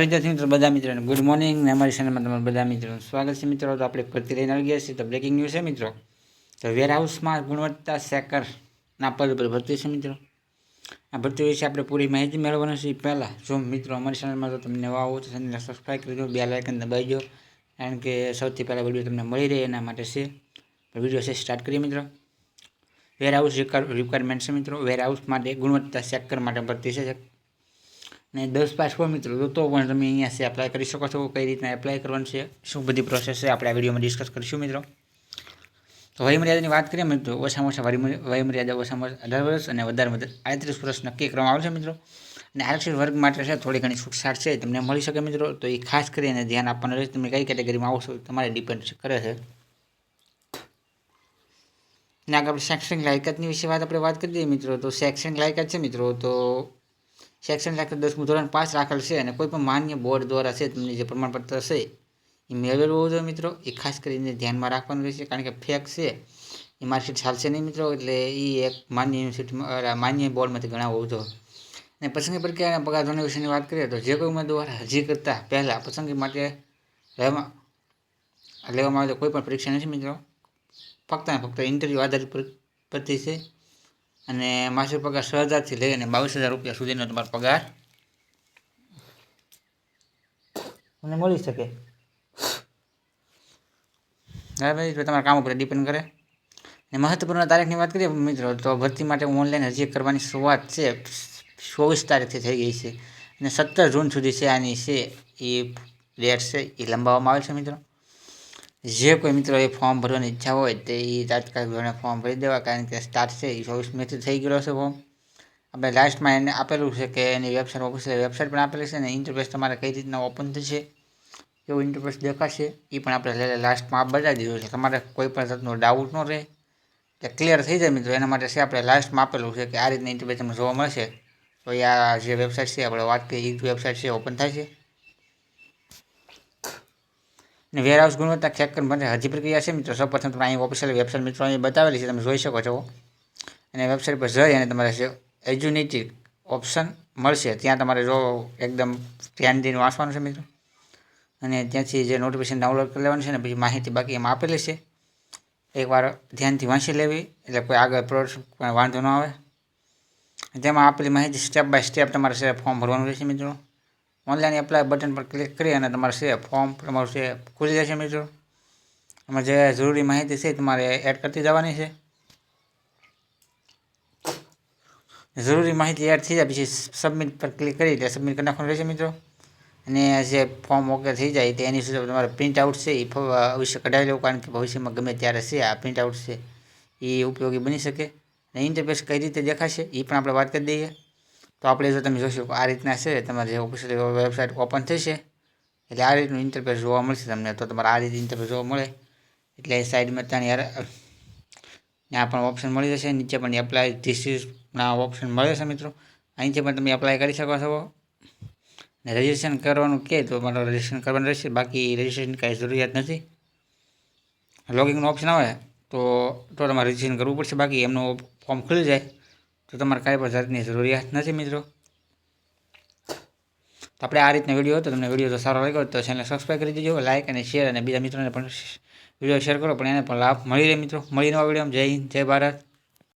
વિદ્યાર્થી મિત્રો, બધા મિત્રોને ગુડ મોર્નિંગ ને અમારી ચેનલમાં તમારા બધા મિત્રોનું સ્વાગત છે મિત્રો. તો આપણે ફરતી લઈને આવી ગયા છીએ તો બ્રેકિંગ ન્યૂઝ છે મિત્રો. તો વેરહાઉસમાં ગુણવત્તા સેકરના પદ પર ભરતી છે મિત્રો. આ ભરતી વિશે આપણે પૂરી માહિતી મેળવવાની છે પહેલાં, જો મિત્રો અમારી ચેનલમાં તો તમને નવા આવો તો ચેનલને સબસ્ક્રાઈબ કરી દો બે લાઇકન દો, કારણ કે સૌથી પહેલાં વીડિયો તમને મળી રહે એના માટે છે. વીડિયો છે સ્ટાર્ટ કરીએ મિત્રો. વેરહાઉસ રિક્વાયરમેન્ટ છે મિત્રો. વેરહાઉસ માટે ગુણવત્તા સેકર માટે ભરતી છે. ને દસ પાસ હોય મિત્રો, તો તો પણ તમે અહીંયાથી એપ્લાય કરી શકો છો, કઈ રીતના એપ્લાય કરવાનું છે, શું બધી પ્રોસેસ છે, આપણે આ વિડીયોમાં ડિસ્કસ કરીશું મિત્રો. તો વયમર્યાદાની વાત કરીએ મિત્રો, ઓછામાં ઓછા વયમર્યા- વયમર્યાદા ઓછામાં ઓછા અઢાર વર્ષ અને વધારે વધારે આડત્રીસ વર્ષ નક્કી કરવામાં આવશે મિત્રો. અને આરક્ષિત વર્ગ માટે છે, થોડી ઘણી છૂટછાટ છે તમને મળી શકે મિત્રો. તો એ ખાસ કરીને ધ્યાન આપવાનું રહેશે, તમે કઈ કેટેગરીમાં આવશો તમારે ડિપેન્ડ કરે છે. ને આગળ આપણે શૈક્ષણિક લાયકાતની વિશે વાત આપણે વાત કરી દઈએ મિત્રો. તો શૈક્ષણિક લાયકાત છે મિત્રો, તો શૈક્ષણિક લાયકાત દસમું ધોરણ પાસ રાખેલ છે અને કોઈ પણ માન્ય બોર્ડ દ્વારા છે તમને જે પ્રમાણપત્ર છે એ મેળવેલું હોવું જોઈએ મિત્રો. એ ખાસ કરીને ધ્યાનમાં રાખવાનું રહેશે કારણ કે ફેક છે. એ માર્કશીટ ચાલશે નહીં મિત્રો, એટલે એ એક માન્ય યુનિવર્સિટીમાં માન્ય બોર્ડમાંથી ગણાવવું હોવું જોઈએ. અને પસંદગી પ્રક્રિયા પગાર ધોરણ વિશેની વાત કરીએ તો જે કોઈ ઉમેદવાર હજી કરતાં પહેલાં પસંદગી માટે લેવામાં લેવામાં આવે તો કોઈ પણ પરીક્ષા નથી મિત્રો. ફક્ત ફક્ત ઇન્ટરવ્યૂ આધારિત પ્રતિ છે. અને માસિક પગાર છ હજારથી લઈને બાવીસ હજાર રૂપિયા સુધીનો તમારો પગાર. મને મળી શકે. બરાબર તમારા કામ ઉપર ડિપેન્ડ કરે. અને મહત્વપૂર્ણ તારીખની વાત કરીએ, મિત્રો, તો ભરતી માટે ઓનલાઈન અરજી કરવાની શરૂઆત છે, ચોવીસ તારીખથી થઈ ગઈ છે. અને સત્તર જૂન સુધી છે, આની છે, એ ડેટ છે, એ લંબાવવામાં આવે છે, મિત્રો. જે કોઈ મિત્રો એ ફોર્મ ભરવાની ઈચ્છા હોય તે એ તાત્કાલિક ધોરણે ફોર્મ ભરી દેવા કારણ કે સ્ટાર્ટ છે એ ચોવીસ મેથી થઈ ગયેલો છે ફોર્મ આપણે લાસ્ટમાં એને આપેલું છે કે એની વેબસાઇટ ઓફિશિયલ વેબસાઇટ પણ આપેલી છે ને ઇન્ટરફેસ તમારે કઈ રીતના ઓપન થશે એવું ઇન્ટરફેસ દેખાશે એ પણ આપણે લાસ્ટમાં આપ બતાવી દીધું છે. તમારે કોઈ પણ જાતનો ડાઉટ ન રહે. કે ક્લિયર થઈ જાય મિત્રો, એના માટે છે આપણે લાસ્ટમાં આપેલું છે કે આ રીતના ઇન્ટરફેસ તમને જોવા મળશે. તો આ જે વેબસાઇટ છે, આપણે વાત કરીએ એ વેબસાઇટ છે ઓપન થાય છે. અને વેરહાઉસ ગુણવત્તા ચેક કરીને હજી પ્રક્રિયા છે મિત્રો. સૌપ્રથમ તમે અહીં ઓફિશિયલ વેબસાઇટ મિત્રો અહીં બતાવેલી છે. તમે જોઈ શકો છો. અને વેબસાઇટ પર જઈ અને તમારે એજ્યુનિટી ઓપ્શન મળશે, ત્યાં તમારે જો એકદમ ધ્યાન દઈને વાંચવાનું છે મિત્રો. અને ત્યાંથી જે નોટિફિકેશન ડાઉનલોડ કરી લેવાનું છે ને પછી માહિતી બાકી એમાં આપેલી છે. એકવાર ધ્યાનથી વાંચી લેવી, એટલે કોઈ આગળ પ્રોડક્ટ વાંધો ન આવે. તેમાં આપેલી માહિતી સ્ટેપ બાય સ્ટેપ તમારે ફોર્મ ભરવાનું રહેશે મિત્રો. ઓનલાઈન એપ્લાય બટન પર ક્લિક કરી અને તમારે છે ફોર્મ તમારું છે ખુલી જશે મિત્રો. એમાં જે જરૂરી માહિતી છે તમારે એડ કરતી જવાની છે. જરૂરી માહિતી એડ થઈ જાય પછી સબમિટ પર ક્લિક કરી એટલે સબમિટ કરી નાખવાનું રહેશે મિત્રો. અને જે ફોર્મ ઓકે થઈ જાય તો એની સુધી તમારે પ્રિન્ટ આઉટ છે એ ફ- અવશ્ય કઢાવી લેવું કારણ કે ભવિષ્યમાં ગમે ત્યારે છે આ પ્રિન્ટ આઉટ છે એ ઉપયોગી બની શકે. અને ઇન્ટરફેસ કઈ રીતે દેખાશે એ પણ આપણે વાત કરી દઈએ. તો આપણે જો તમે જોશો કે આ રીતના છે, તમારે જે ઓફિશિયલ વેબસાઇટ ઓપન થશે એટલે આ રીતનું ઇન્ટરફેસ જોવા મળશે તમને. તો તમારે આ રીતે ઇન્ટરફેસ જોવા મળે. એટલે સાઈડમાં ત્યાં ત્યાં પણ ઓપ્શન મળી જશે. નીચે પણ એપ્લાય ધીસ ઇઝના ઓપ્શન મળે છે મિત્રો. અહીંથી પણ તમે એપ્લાય કરી શકો છો. ને રજિસ્ટ્રેશન કરવાનું કહે તો મારે રજિસ્ટ્રેશન કરવાનું રહેશે. બાકી રજિસ્ટ્રેશન કાંઈ જરૂરિયાત નથી. લોગિંગનો ઓપ્શન આવે, તો તો તમારે રજિસ્ટ્રેશન કરવું પડશે. બાકી એમનું ફોર્મ ખુલી જાય. તો તમારે કાંઈ પણ જાતની જરૂરિયાત નથી મિત્રો. તો આપણે આ રીતના વીડિયો હતો, તમને વીડિયો જો સારો લાગ્યો તો ચેનલ સબસ્ક્રાઈબ કરી દેજો લાઇક અને શેર અને બીજા મિત્રોને પણ વીડિયો શેર કરો, પણ એને પણ લાભ મળી રહે મિત્રો. મળી નવા વીડિયો જય હિન્દ, જય ભારત.